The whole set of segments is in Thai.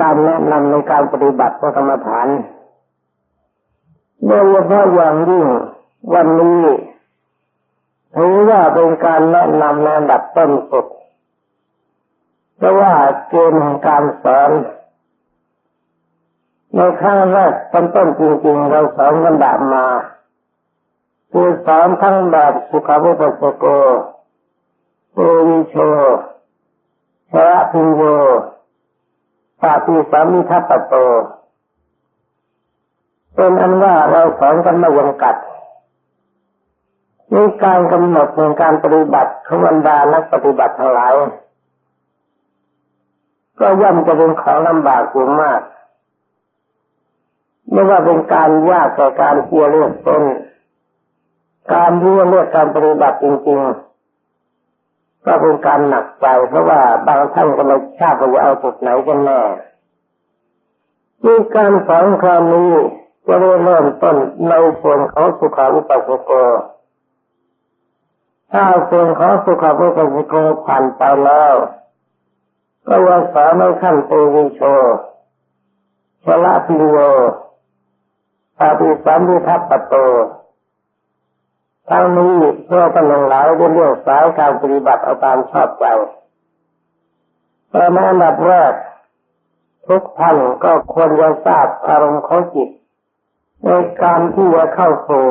การแนะนำในการปฏิบัติพระกรรมฐานโดยเฉพาะอย่างยิ่งวันนี้ถือว่าเป็นการแนะนำในระดับต้นสุดเพราะว่าเกณฑ์ของการสอนในครั้งแรกต้นต้นจริงๆ เราสอนกันดามาคือสอนทั้งแบบสุขาวุปสโกโอวิโชชระพิโย ปาติสามิทัปโต เป็นอันว่าเราสอนกันไม่ยังกัดในการกำหนดในการปฏิบัติของบรรดานักปฏิบัติทั้งหลายก็ย่อมจะเป็นของลำบากอยู่มากไม่ว่าเป็นการยากแต่การเที่ยวเลือกต้น การที่เลือกการปฏิบัติจริงๆ ก็เป็นการหนักใจเพราะว่าบางท่านก็ไม่ทราบว่าจะเอาจุดไหนกันแน่มีการสอนคราวนี้จะได้เริ่มต้นในส่วนของสุขาวิปัสสโกถ้าส่วนของสุขาวิปัสสโกผ่านไปแล้ว ก็ว่าสอนในขั้นเตวิโชชละพิโยปฏิสัมพิทัปโต ทั้งนี้เพื่อตำลังหลายเรื่องสายการปฏิบัติเอาตามชอบใจแต่ในอันดับแรกทุกท่านก็ควรจะทราบอารมณ์ของจิต ในการที่จะเข้าสู่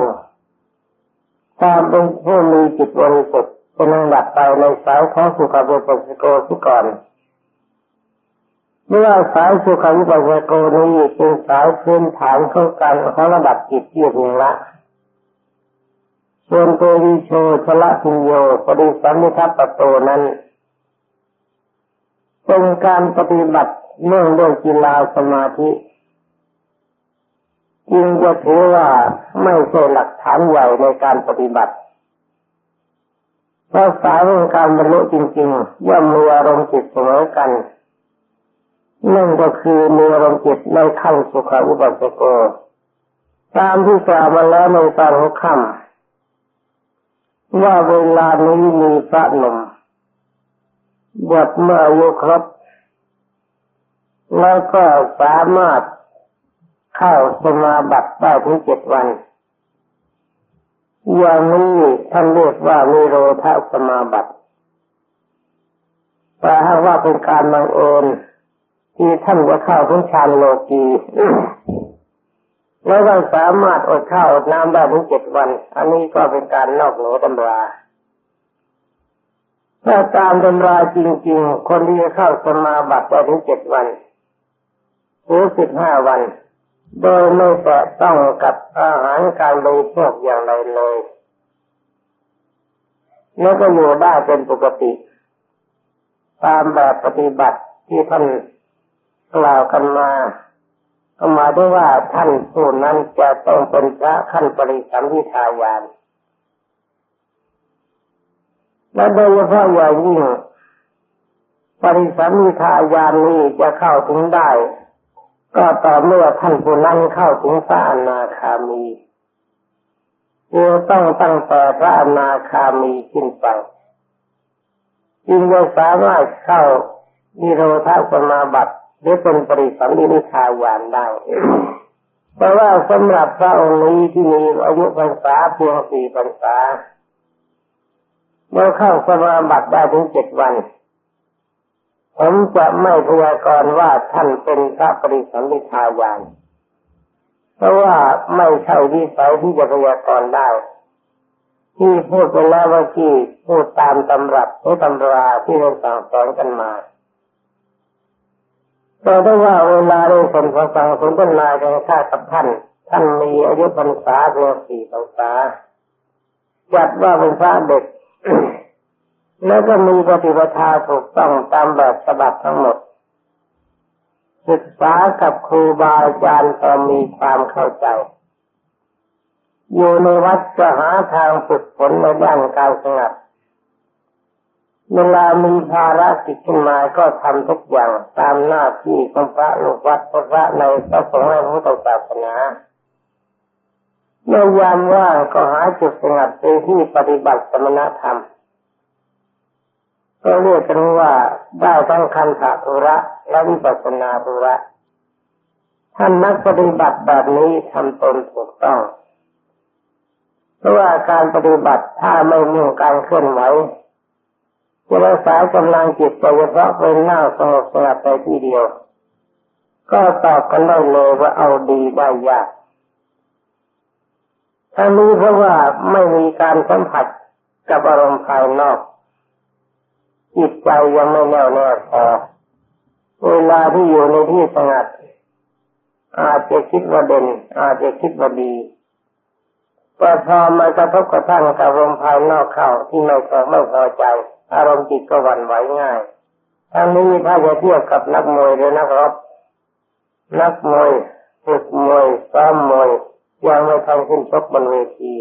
ความเป็นผู้มีจิตบริสุทธิ์เป็นอันดับไปในสายของสุขภาพสิโกสุก่อนเมื่อสายสุขาวิปัสสโกนี้เป็นสายพื้นฐานของการของระดับจิตที่หนึ่งละ ส่วนโตวิโชชละพิโยปริสัมมิทัปปโตนั้น เป็นการปฏิบัติเนื่องด้วยกีฬาสมาธิจึงจะถือว่าไม่ใช่หลักฐานใหญ่ในการปฏิบัติเพราะสายของการบรรลุจริงๆย่อมมีอารมณ์จิตเสมอกันนั่นก็คือมีอารมณ์จิตในขั้นสุขาอุปัสสโก ตามที่กล่าวมาแล้วในตอนหัวค่ำ ว่าเวลานี้มีพระหนุ่มบวชเมื่ออายุครบแล้วก็สามารถเข้าสมาบัติได้ถึงเจ็ดวัน อย่างนี้ท่านเรียกว่ามีโรธาสมาบัติแต่ถ้าว่าเป็นการบังเอิญที่ท่านก็เข้าถึงฌานโลกี แล้วก็สามารถอดข้าวอดน้ำได้ถึงเจ็ดวัน อันนี้ก็เป็นการนอกเหนือตำราถ้าตามตำราจริงๆ คนที่จะเข้าสมาบัติได้ถึงเจ็ดวันหรือสิบห้าวัน โดยไม่แตะต้องกับอาหารการบริโภคอย่างไรเลยแล้วก็อยู่ได้เป็นปกติ ตามแบบปฏิบัติที่ท่านกล่าวกันมา ก็หมายถึงว่าท่านผู้นั้นจะต้องเป็นพระขั้นปริสัมพิทายานและโดยเฉพาะอย่างยิ่งปริสัมพิทายานนี้จะเข้าถึงได้ ก็ต่อเมื่อท่านผู้นั้นเข้าถึงพระอนาคามีจะต้องตั้งแต่พระอนาคามีขึ้นไปจึงจะสามารถเข้านิโรธาสมาบัติ หรือเป็นปริสัมมิทายานได้แต่ว่าสำหรับพระองค์นี้ที่มีอายุพรรษาพียงสี่พรรษาเมื่อเข้าสมาบัติได้ถึงเจ็ดวัน ผมจะไม่พยากรณ์ว่าท่านเป็นพระปริสัมมิทายานเพราะว่าไม่ใช่วิสัยที่จะพยากรณ์ได้ ที่พูดไปแล้วว่าที่พูดตามตำรับหรือตำราที่เราสั่งสอนกันมา แต่ได้ว่าเวลาได้คนฟังฟังสนทนากันข้ากับท่าน ท่านมีอายุพรรษาเพียงสี่พรรษาจัดว่าเป็นพระเด็ก แล้วก็มีปฏิปทาถูกต้องตามแบบฉบับทั้งหมด ศึกษากับครูบาอาจารย์ก็มีความเข้าใจ อยู่ในวัดจะหาทางฝึกฝนในด้านการสงัด เวลามีภารกิจขึ้นมาก็ทำทุกอย่างตามหน้าที่ของพระลูกวัดพระในพระสงฆ์และพระศาสนาเมื่อยามว่างก็หาจุดสงัดไปที่ปฏิบัติสมณธรรม ก็เรียกกันว่าได้ทั้งคันธทุระและวิปัสนาทุระท่านนักปฏิบัติแบบนี้ทำตนถูกต้อง เพราะว่าการปฏิบัติถ้าไม่มุ่งการเคลื่อนไหว จะรักษากำลังจิตโดยเฉพาะเป็นหน้าสงบสงัดไปทีเดียว ก็ตอบกันได้เลยว่าเอาดีได้ยากทั้งนี้เพราะว่าไม่มีการสัมผัสกับอารมณ์ภายนอก จิตใจยังไม่แน่วแน่พอเวลาที่อยู่ในที่สงัด อาจจะคิดว่าเด่นอาจจะคิดว่าดีแต่พอมากระทบกระทั่งกับอารมณ์ภายนอกเข้าที่ไม่พอไม่พอใจ อารมณ์จิตก็หวั่นไหวง่ายทั้งนี้ถ้าจะเทียบกับนักมวยหรือนักรบนักมวยฝึกมวยซ้อมมวยยังไม่ทันขึ้นชกบนเวที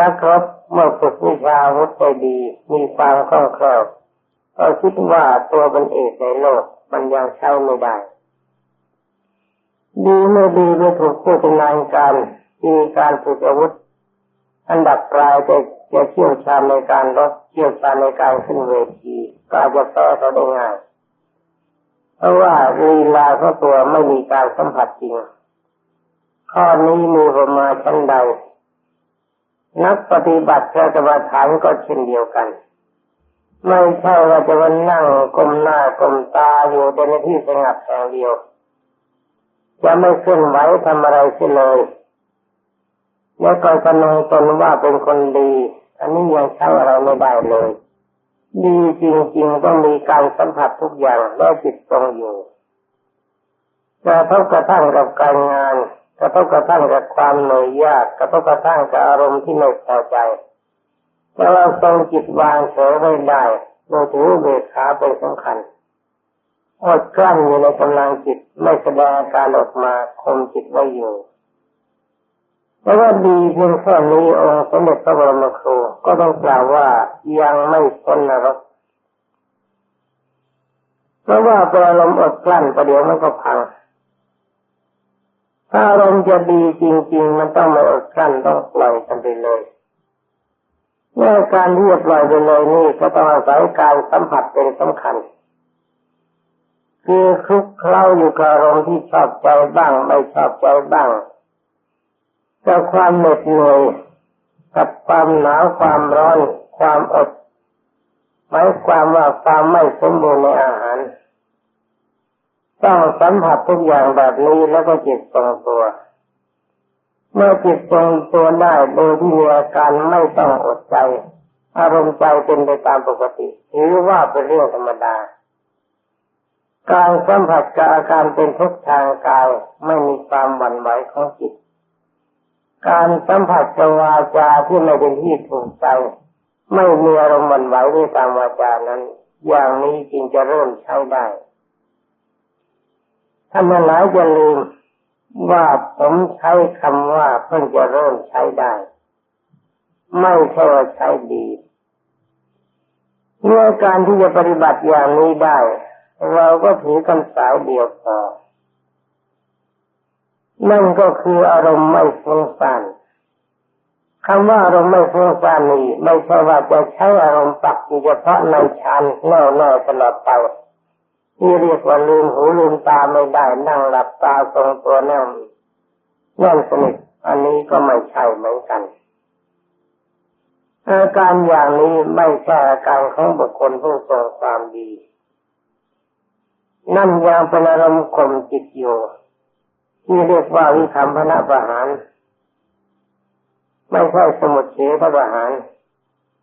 นักรบเมื่อฝึกวิชาวุฒิได้ดี มีความคล่องแคล่วก็คิดว่าตัวเป็นเอกในโลกมันยังเช่าไม่ได้ดีไม่ดีไม่ถูกผู้ชำนาญการมีการฝึกอาวุธ อันดับปลายจะจะเชี่ยวชาญในการรบ ชี่ยวชาญในการขึ้นเวทีก็อาจจะแพ้เขาได้ง่าย เพราะว่าลีลาเขาตัวไม่มีการสัมผัสจริง ข้อนี้มีประมาชั้นใด นักปฏิบัติพระกรรมฐานก็เช่นเดียวกัน ไม่ใช่ว่าจะมานั่งกลมหน้ากลมตาอยู่ในที่สงัดแห่งเดียว จะไม่เคลื่อนไหวทำอะไรเสียเลย แล้วก็กำลังตนว่าเป็นคนดี อันนี้ยังใช้อะไรไม่ได้เลยดีจริงๆต้องมีการสัมผัสทุกอย่างและจิตตรงอยู่จะท่ากระทั่งกับการงานกระทบกระทั่งกับความเหนื่อยยากกระทบกระทั่งกับอารมณ์ที่ไม่พอใจแต่เราทรงจิตวางเฉยไว้ได้โดยถือเบกขาเป็นสำคัญอดกลั้นอยู่ในกำลังจิตไม่แสดงการออกมาคมจิตไว้อยู่ แต่ว่าดีเพียงแค่นี้องค์สมเด็จพระบรมครูก็ต้องกล่าวว่ายังไม่พ้นนรกเพราะว่าเป็นอารมณ์อดกลั้นประเดี๋ยวมันก็พัง ถ้าอารมณ์จะดีจริง ๆ มันต้องไม่อดกลั้นต้องปล่อยกันไปเลยเมื่อการที่จะปล่อยไปเลยนี่ก็ต้องอาศัยการสัมผัสเป็นสำคัญ คือคลุกเคล้าอยู่กับอารมณ์ที่ชอบใจบ้าง ไม่ชอบใจบ้าง กับความเหน็ดเหนื่อยกับความหนาวความร้อน ความอดหมายความว่าความไม่สมบูรณ์ในอาหาร ต้องสัมผัสทุกอย่างแบบนี้แล้วก็จิตทรงตัว เมื่อจิตทรงตัวได้โดยที่มีอาการไม่ต้องอดใจ อารมณ์ใจเป็นไปตามปกติถือว่าเป็นเรื่องธรรมดา การสัมผัสกับอาการเป็นทุกทางกายไม่มีความหวั่นไหวของจิต การสัมผัสกับวาจาที่ไม่เป็นที่ถูกใจไม่มีอารมณ์หวั่นไหวด้วยตามวาจานั้น อย่างนี้จึงจะเริ่มใช้ได้ท่านหลายอย่าลืมว่าผมใช้คำว่าเพิ่งจะเริ่มใช้ได้ ไม่ใช่ว่าใช้ดีเมื่อการที่จะปฏิบัติอย่างนี้ได้ เราก็ถือคำสายเดียวพอ นั่นก็คืออารมณ์ไม่ฟุ้งซ่านคำว่าอารมณ์ไม่ฟุ้งซ่านนี้ไม่ใช่ว่าจะใช้อารมณ์ปักเฉพาะในฌานแน่ๆตลอดไปที่เรียกว่าลืมหูลืมตาไม่ได้นั่งหลับตาทรงตัวแน่นแน่นสนิทอันนี้ก็ไม่ใช่เหมือนกันอาการอย่างนี้ไม่ใช่อาการของบุคคลผู้ทรงความดี นั่นยังเป็นอารมณ์ข่มจิตอยู่ ที่เรียกว่าวิคัมพนะประหาร ไม่ใช่สมุทเฉทประหาร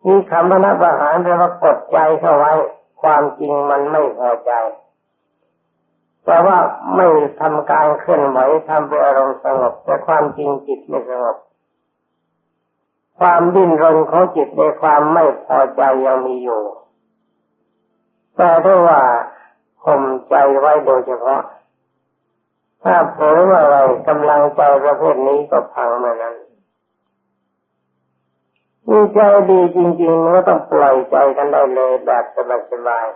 วิคัมพนะประหารแปลว่ากดใจเข้าไว้ ความจริงมันไม่พอใจแต่ว่าไม่ทำการเคลื่อนไหวทำเป็นอารมณ์สงบแต่ความจริงจิตไม่สงบความดิ้นรนของจิตในความไม่พอใจยังมีอยู่แต่ถ้าว่าข่มใจไว้โดยเฉพาะ ถ้าเผลอว่าอะไรกำลังใจประเภทนี้ก็พังมือนนั้นมีใจดีจริงๆก็ต้องปล่อยใจกันได้เลยแบบสบาย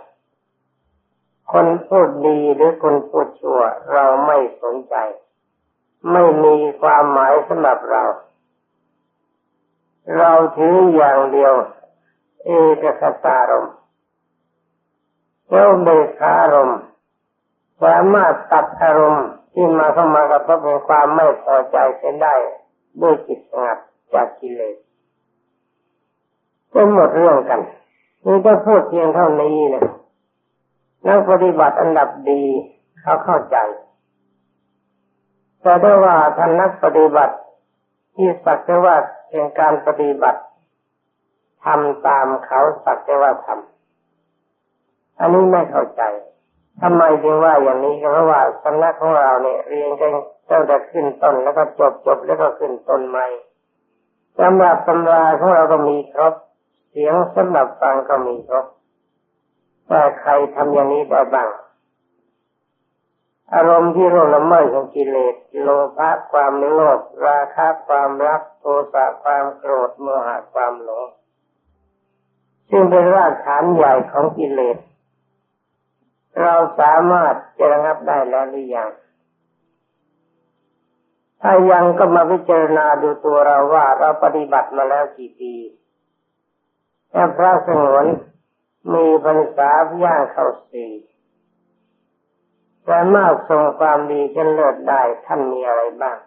ๆ คนพูดดีหรือคนพูดชั่ว เราไม่สนใจ ไม่มีความหมายสำหรับเรา เราถืออย่างเดียว เอกสตารมแล้วเบคารมสามารถตัดอารมณ์ ที่มาเข้ามากระทบเป็นความไม่พอใจเส้นได้ด้วยจิตสงัดจากกิเลสจะหมดเรื่องกันนี่ถ้าพูดเพียงเท่านี้นะนักปฏิบัติอันดับดีเขาเข้าใจ แต่ได้ว่าท่านนักปฏิบัติที่สักแต่ว่าเป็นการปฏิบัติทำตามเขาสักแต่ว่าทำอันนี้ไม่เข้าใจ ทำไมจึงว่าอย่างนี้เพราะว่าสำนักของเราเนี่ยเรียนกันตั้งแต่ขึ้นต้นแล้วก็จบจบแล้วก็ขึ้นต้นใหม่สำหรับตำราของเราก็มีครบ เสียงสำหรับฟังก็มีครบแต่ใครทำอย่างนี้ได้บ้างอารมณ์ที่ร่วงละเมิดของกิเลสโลภะความโลภราคะความรักโทสะความโกรธโมหะความหลงซึ่งเป็นรากฐานใหญ่ของกิเลส เราสามารถจะระงับได้แล้วหรือยัง ถ้ายังก็มาพิจารณาดูตัวเราว่าเราปฏิบัติมาแล้วกี่ปีแต่พระสงวนมีพรรษาย่างเข้าสี่สามารถทรงความดีจนเลิศได้ท่านมีอะไรบ้าง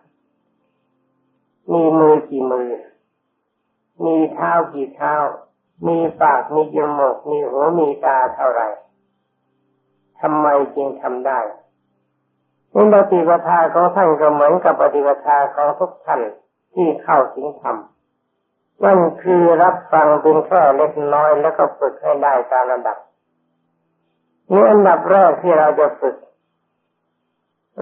มีมือกี่มือ มีเท้ากี่เท้า มีปากมีจมูกมีหัวมีตาเท่าไหร่ ทำไมจึงทำได้ในปฏิปทาของท่านก็เหมือนกับปฏิปทาของทุกท่านที่เข้าถึงธรรมนั่นคือรับฟังเป็นแค่เล็กน้อยแล้วก็ฝึกให้ได้ตามระดับนี่อันดับแรกที่เราจะฝึก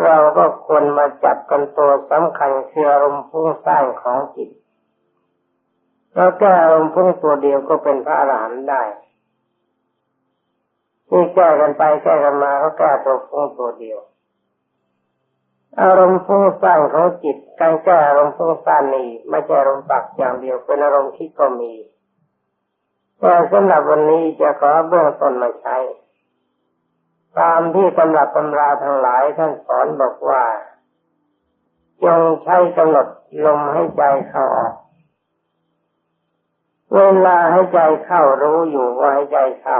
เราก็ควรมาจับกันตัวสำคัญคืออารมณ์พุ่งสร้างของจิตแล้วแก้อารมณ์พุ่งตัวเดียวก็เป็นพระอรหันต์ได้ นี่แก้กันไปแก้กันมาก็แก้ตัวฟุ้งตัวเดียว อารมณ์ฟุ้งซ่านของจิตการแก้อารมณ์ฟุ้งซ่านนี้ไม่ใช่อารมณ์ปักอย่างเดียวเป็นอารมณ์คิดก็มีแต่สำหรับวันนี้จะขอเบื้องต้นมาใช้ ตามที่ตำรับตำราทั้งหลายท่านสอนบอกว่าจงใช้กำหนดลมให้ใจเข้าออกเวลาให้ใจเข้ารู้อยู่ว่าให้ใจเข้า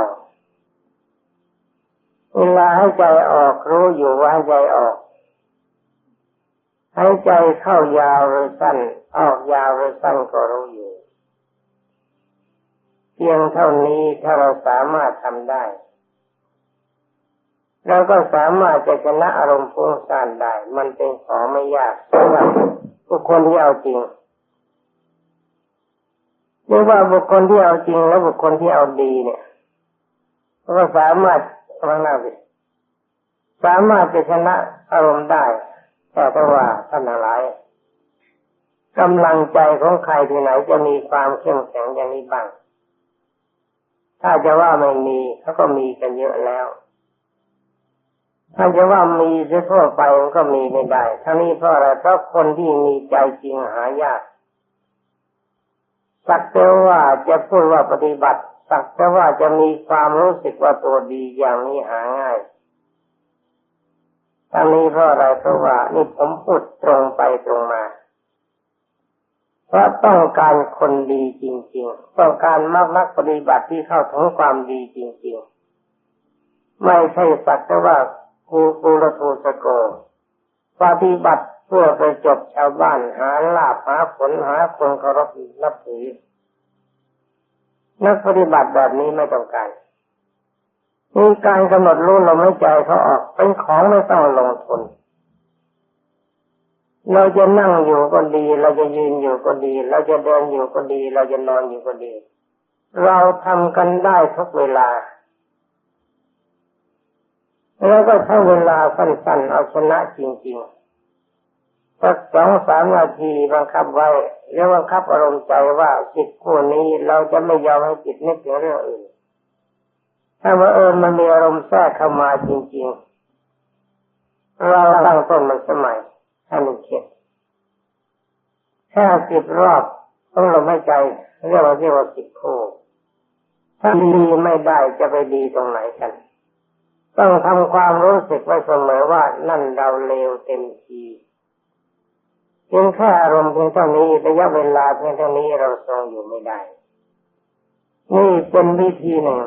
เวลาให้ใจออกรู้อยู่ว่าใจออก ให้ใจเข้ายาวหรือสั้น ออกยาวหรือสั้นก็รู้อยู่เพียงเท่านี้ถ้าเราสามารถทำได้เราก็สามารถจะชนะอารมณ์ฟุ้งซ่านได้ มันเป็นของไม่ยากสำหรับบุคคลที่เอาจริงเรียกว่าบุคคลที่เอาจริงและบุคคลที่เอาดีเนี่ยก็สามารถ ข้างหน้าสิสามารถจะชนะอารมณ์ได้ แต่ถ้าว่าท่านหลายกำลังใจของใครที่ไหนจะมีความเข้มแข็งอย่างนี้บ้าง ถ้าจะว่าไม่มีเขาก็มีกันเยอะแล้ว ถ้าจะว่ามีเสียทั่วไปมันก็มีไม่ได้ ทั้งนี้เพราะอะไรเพราะคนที่มีใจจริงหายากสักแต่ว่าจะพูดว่าปฏิบัติ สักแต่ว่าจะมีความรู้สึกว่าตัวดีอย่างนี้หาง่ายทั้งนี้เพราะอะไรเพราะว่านี่ผมพูดตรงไปตรงมาเพราะต้องการคนดีจริง ๆ ต้องการมากนักปฏิบัติที่เข้าถึงความดีจริง ๆ ไม่ใช่สักแต่ว่ากูกูรทูสโกปฏิบัติเพื่อไปจบชาวบ้านหาลาภหาผลหาคนเคารพนับถือ นักปฏิบัติแบบนี้ไม่ต้องการมีการกำหนดรู้ลมหายใจเขาออกเป็นของไม่ต้องลงทุน เราจะนั่งอยู่ก็ดี เราจะยืนอยู่ก็ดี เราจะเดินอยู่ก็ดี เราจะนอนอยู่ก็ดี เราทำกันได้ทุกเวลา แล้วก็ถ้าเวลาสั้นๆเอาชนะจริง ๆ สักสองสามนาทีบังคับไว้เรียกว่าคับอารมณ์ใจว่าจิตคู่นี้เราจะไม่ยอมให้จิตนึกถึงเรื่องอื่นถ้าว่าเออมันมีอารมณ์แทรกเข้ามาจริงๆ เราตั้งต้นมันสมัยให้มันเข็ดแค่สิบรอบต้องลมหายใจเรียกว่าเรียกว่าสิบคู่ถ้าดีไม่ได้จะไปดีตรงไหนกัน ต้องทำความรู้สึกไว้เสมอว่านั่นเราเลวเต็มที เพียงแค่อารมณ์เพียงเท่านี้ระยะเวลาเพียงเท่านี้เราทรงอยู่ไม่ได้ นี่เป็นวิธีหนึ่ง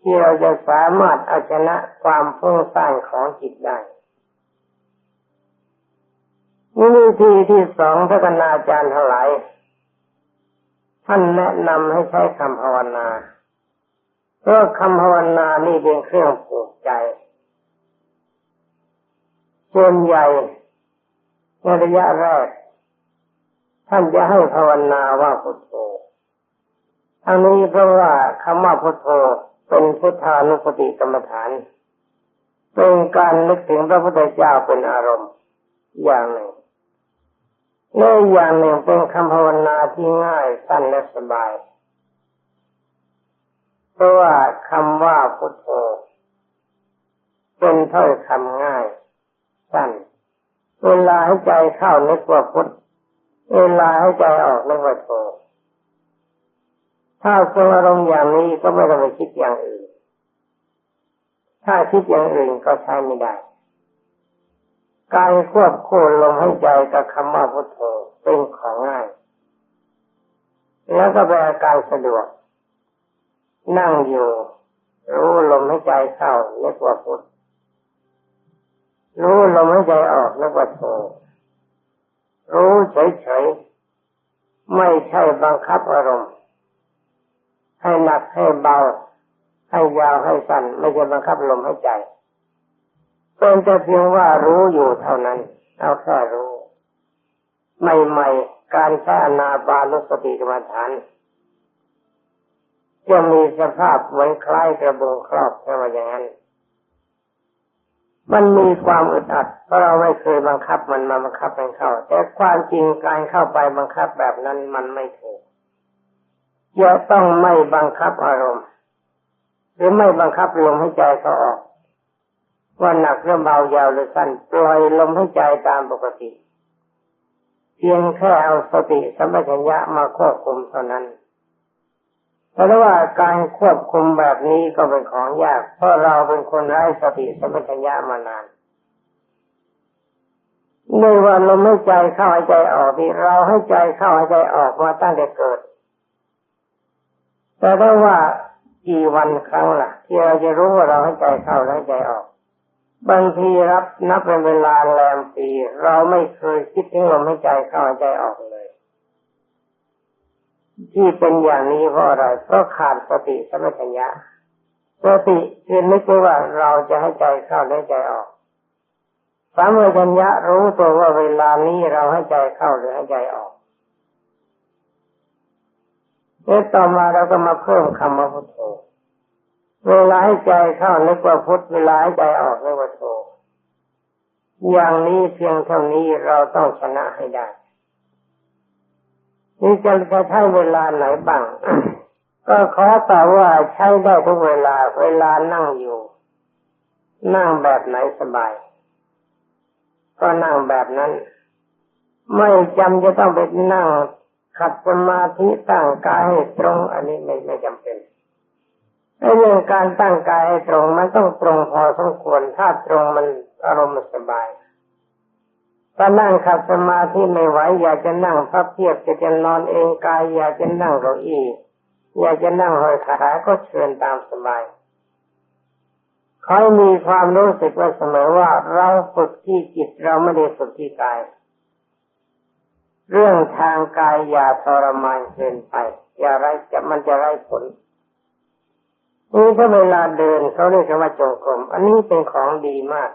ที่เราจะสามารถเอาชนะความฟุ้งซ่านของจิตได้วิธีที่สองพระกนาจารย์ทั้งหลายท่านแนะนำให้ใช้คำภาวนาเพราะคำภาวนานี่เป็นเครื่องปลูกใจส่วนใหญ่ ในระยะแรก ท่านจะให้ภาวนาว่าพุทโธทั้งนี้เพราะว่าคำว่าพุทโธเป็นพุทธานุสติกรรมฐาน เป็นการนึกถึงพระพุทธเจ้าเป็นอารมณ์อย่างหนึ่งและอย่างหนึ่งเป็นคำภาวนาที่ง่ายสั้นและสบาย เพราะว่าคำว่าพุทโธเป็นถ้อยคำง่าย สั้น เวลาให้ใจเข้านึกว่าพุทเวลาให้ใจออกนึกว่าโธถ้าทรงอารมณ์อย่างนี้ก็ไม่ต้องไปคิดอย่างอื่น ถ้าคิดอย่างอื่นก็ใช้ไม่ได้ การควบคู่ลมให้ใจกับคำว่าพุทโธเป็นของง่าย แล้วก็เป็นอาการสะดวก นั่งอยู่ รู้ลมให้ใจเข้าเรียกว่าพุท รู้ลมหายใจออกแล้วก็โทรู้เฉยๆ ไม่ใช่บังคับอารมณ์ ให้หนักให้เบา ให้ยาวให้สั้นไม่ใช่บังคับลมหายใจเป็นแต่เพียงว่ารู้อยู่เท่านั้น เอาแค่รู้ใหม่ๆ การใช้อนาบานุสติกรรมฐานจะมีสภาพเหมือนคล้ายกระบงครอบแค่ว่าอย่างนั้น มันมีความอึดอัดเพราะเราไม่เคยบังคับมันมาบังคับมันเข้า แต่ความจริงการเข้าไปบังคับแบบนั้นมันไม่ถูกจะต้องไม่บังคับอารมณ์ หรือไม่บังคับลมให้ใจเขาออก ว่าหนักหรือเบายาวหรือสั้นปล่อยลมให้ใจตามปกติ เพียงแค่เอาสติสัมปชัญญะมาควบคุมเท่านั้น แต่ว่าการควบคุมแบบนี้ก็เป็นของยาก เพราะเราเป็นคนไร้สติสัมปชัญญะมานานในวันลมให้ใจเข้าหายใจออกที่เราให้ใจเข้าหายใจออกมาตั้งแต่เกิด แต่ถ้าว่ากี่วันครั้งล่ะ ที่เราจะรู้ว่าเราให้ใจเข้าและใจออก บางทีรับนับเป็นเวลาแรมปี เราไม่เคยคิดถึงลมให้ใจเข้าหายใจออกเลย ที่เป็นอย่างนี้เพราะอะไรเพราะขาดสติสมปชัญญะสติคือนึกว่าเราจะให้ใจเข้าและใจออกสัมปชัญญะรู้ตัวว่าเวลานี้เราให้ใจเข้าหรือให้ใจออกเต่อมาเราก็มาเพิ่มคำว่าพุทโธเวลาให้ใจเข้านึกว่าพุทเวลาให้ใจออกนึกว่าโธอย่างนี้เพียงเท่านี้เราต้องชนะให้ได้ นี่จะจะใช้เวลาไหนบ้าง ก็ขอตอบว่าใช้ได้ทุกเวลา เวลานั่งอยู่ นั่งแบบไหนสบาย ก็นั่งแบบนั้น ไม่จำจะต้องไปนั่งขัดสมาธิตั้งกายให้ตรง อันนี้ไม่ไม่จำเป็นเรื่องการตั้งกายให้ตรงมันต้องตรงพอสมควรถ้าตรงมันอารมณ์สบาย ถ้านั่งขัดสมาธิไม่ไหวอยากจะนั่งพับเพียบจะจะนอนเองกาย อยากจะนั่งเก้าอี้อยากจะนั่งหอยขาก็เชิญตามสบายเขอมีความรู้สึกว่าเสมอว่าเราฝึกที่จิตเราไม่ได้ฝึกที่กาย เรื่องทางกายอย่าทรมานเกินไป อย่าไรจะมันจะไร้ผลนี่ถ้าเวลาเดินเขาเรียกว่าจงกรมอันนี้เป็นของดีมาก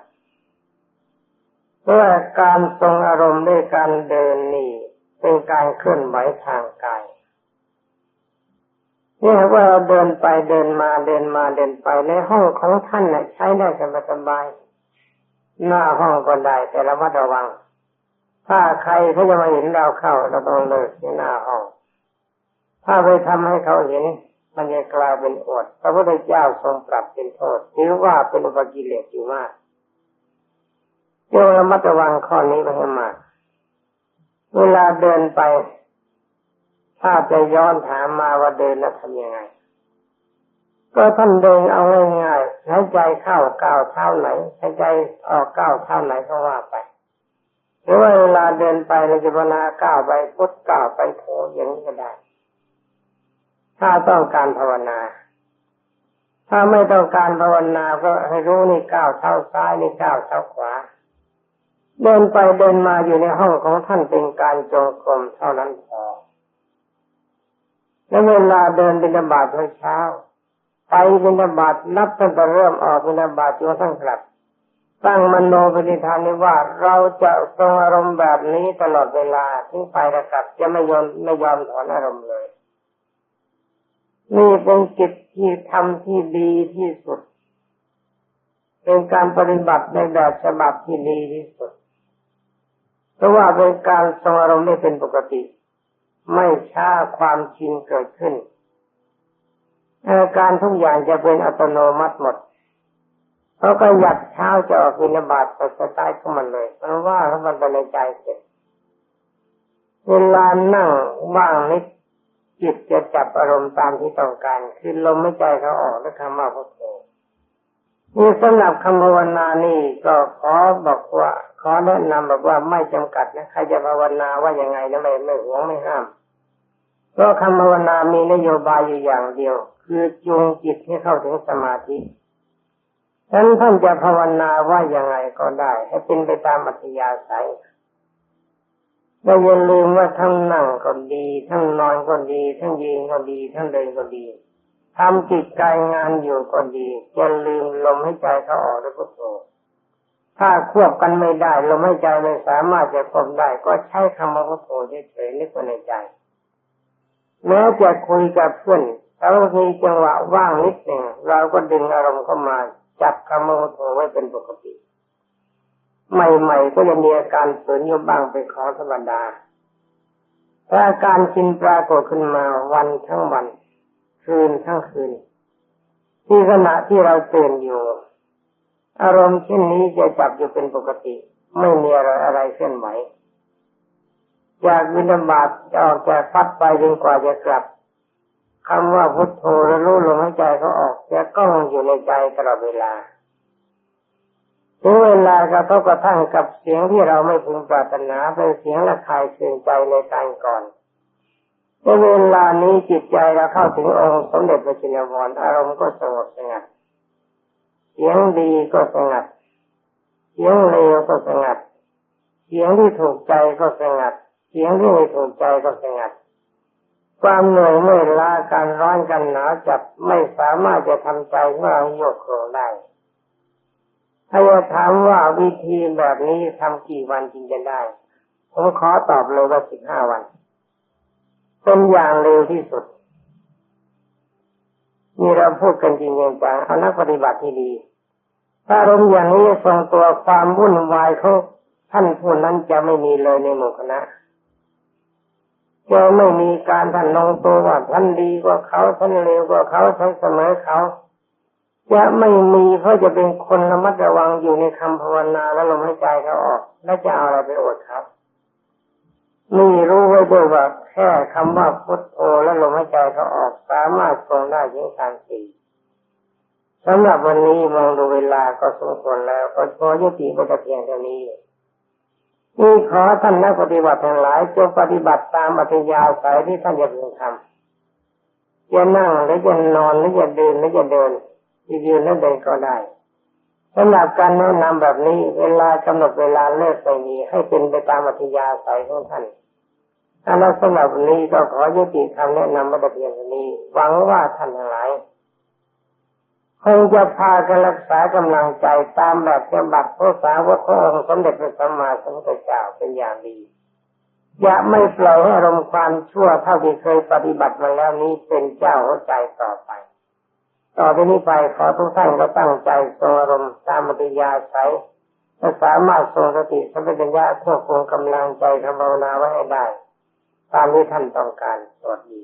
เพราะการทรงอารมณ์ด้วยการเดินนี่เป็นการเคลื่อนไหวทางกายนี่ว่าเราเดินไปเดินมาเดินมาเดินไปในห้องของท่านน่ะใช้ได้สบายๆหน้าห้องก็ได้แต่ระมัดระวัง ถ้าใครเขาจะมาเห็นเราเข้าเราต้องเลิกที่หน้าห้อง ถ้าไปทำให้เขาเห็น มันจะกลายเป็นอดพระพุทธเจ้าทรงปรับเป็นโทษถือว่าเป็นอุปกิเลสอยู่มาก จงระมัดระวังข้อนี้ไปให้มาก เวลาเดินไป ถ้าจะย้อนถามมาว่าเดินแล้วทำยังไง ก็ท่านเดินเอาง่ายๆหายใจเข้าก้าวเท้าไหนหายใจออกก้าวเท้าไหนก็ว่าไปหรือว่าเวลาเดินไปเราจะพนาก้าวไปพุทธก้าวไปโถอย่างนี้ก็ได้ ถ้าต้องการภาวนา ถ้าไม่ต้องการภาวนาก็ให้รู้นี่ก้าวเท้าซ้ายนี่ก้าวเท้าขวา เดินไปเดินมาอยู่ในห้องของท่านเป็นการจงกรมเท่านั้นพอแล้วเวลาเดินบิณฑบาตเช้า ไปบิณฑบาตนับตั้งแต่เริ่มออกบิณฑบาตจนทั้งกลับ ตั้งมโนปณิธานนี้ว่าเราจะทรงอารมณ์แบบนี้ตลอดเวลาทิ้งไปแลกลับจะไม่ยอมไม่ยอมถอนอารมณ์เลย นี่เป็นกิจที่ทำที่ดีที่สุดเป็นการปฏิบัติในแบบฉบับที่ดีที่สุด เพราะว่าเป็นการทรงอารมณ์ไม่เป็นปกติ ไม่ช้าความชินเกิดขึ้นอาการทุกอย่างจะเป็นอัตโนมัติหมดเขาะก็หยัดเช้าจะออกบินบาตไปสไตล์เข้ามันเลยมันว่าเขามันไปในใจเสร็จเวลานั่งว่างนิดจิตจะจับอารมณ์ตามที่ต้องการ คือลมไม่ใจเขาออกและคำว่าพุทโธ นี่สำหรับคำภาวนานี่ก็ขอบอกว่า ขอแนะนำบอกว่าไม่จำกัดนะใครจะภาวนาว่ายังไงนะไม่ไม่หวงไม่ห้ามเพราะคำภาวนามีนโยบายอยู่อย่างเดียว คือจูงจิตให้เข้าถึงสมาธิฉะนั้นท่านจะภาวนาว่ายังไงก็ได้ ให้เป็นไปตามอัธยาศัยแล่อย่าลืมว่าทั้งนั่งก็ดี ทั้งนอนก็ดี ทั้งยืนก็ดี ทั้งเดินก็ดี ทำจิตกายงานอยู่ก็ดีอย่าลืมลมให้ใจเขาออกด้วยพุทโธถ้าควบกันไม่ได้ลมให้ใจไม่สามารถจะควบได้ ก็ใช้คำว่าพุทโธเฉยๆนึกไว้ในใจแม้จะคุยกับเพื่อนถ้ามีจังหวะว่างนิดหนึ่งเราก็ดึงอารมณ์เข้ามา จับคำว่าพุทโธไว้เป็นปกติ ใหม่ๆก็จะมีอาการเสือนอยู่บ้างเป็นของธรรมดาถ้าอาการชินปรากฏขึ้นมาวันทั้งวัน คืนทั้งคืนที่ขณะที่เราตื่นอยู่ อารมณ์เช่นนี้จะจับอยู่เป็นปกติ ไม่มีอะไรอะไรเคลื่อนไหวจากวินาบาตจะออกจากพัดไปจนกว่าจะกลับคำว่าพุทโธระรู้ลมหายใจเขาออกจะก้องอยู่ในใจตลอดเวลาถึงเวลากระทบกระทั่งกับเสียงที่เราไม่พึงปรารถนาเป็นเสียงระคายเคืองใจในการก่อน ในเวลานี้จิตใจเราเข้าถึงองค์สมเด็จพระจินวรอารมณ์ก็สงบสงัดเสียงดีก็สงัดเสียงเลวก็สงัดเสียงที่ถูกใจก็สงัดเสียงที่ไม่ถูกใจก็สงัด ความเหนื่อยเมื่อยล้าการร้อนกันหนาวจับไม่สามารถจะทำใจของเราโยกโครงได้ถ้าจะถามว่าวิธีแบบนี้ทำกี่วันจริงจะได้ ผมขอตอบเลยว่าสิบห้าวัน เป็นอย่างเร็วที่สุดนี่เราพูดกันจริงจังเอานักปฏิบัติที่ดีถ้าอารมณ์อย่างนี้ทรงตัวความวุ่นวายเขาท่านผู้นั้นจะไม่มีเลยในหมู่คณะจะไม่มีการท่านลงตัวว่าท่านดีกว่าเขาท่านเลวกว่าเขาท่านเสมอเขาจะไม่มีเพราะจะเป็นคนระมัดระวังอยู่ในคำภาวนาแล้วลมหายใจเขาออก แล้วจะเอาอะไรไปอดครับ นี่รู้ไว้ด้วยว่าแค่คำว่าพุทโธแล้วลมหายใจเขาออกสามารถทรงได้ถึงการสี่สำหรับวันนี้มองดูเวลาก็สมควรแล้ว ก็พอยุติบทเพียงเท่านี้นี่ขอท่านนักปฏิบัติทั้งหลายจงปฏิบัติตามอัธยาศัยที่ท่านจะพึงทำจะนั่งหรือจะนอนหรือจะเดินหรือจะเดินยืนหรือเดินก็ได้ สำหรับการแนะนำแบบนี้ เวลากำหนดเวลาเลิกไปมีให้เป็นไปตามอัธยาศัยของท่านถ้าเราสำหรับวันนี้ก็ขอยุติคำแนะนำมาเพียงนี้หวังว่าท่านทั้งหลายคงจะพากันรักษากำลังใจตามแบบฉบับพระสาวกขององค์สมเด็จพระสัมมาสัมพุทธเจ้าเป็นอย่างดี อย่าไม่ปล่อยให้อารมณ์ความชั่วเท่าที่เคยปฏิบัติมาแล้วนี้เป็นเจ้าหัวใจต่อไป ต่อไปนี้ไปขอทุกท่านก็ตั้งใจทรงอารมณ์ตามปฏิยาใช้และสามารถทรงสติสัมปชัญญะควบคุมกำลังใจทำภาวนาไว้ให้ได้ ตามที่ท่านต้องการสวัสดี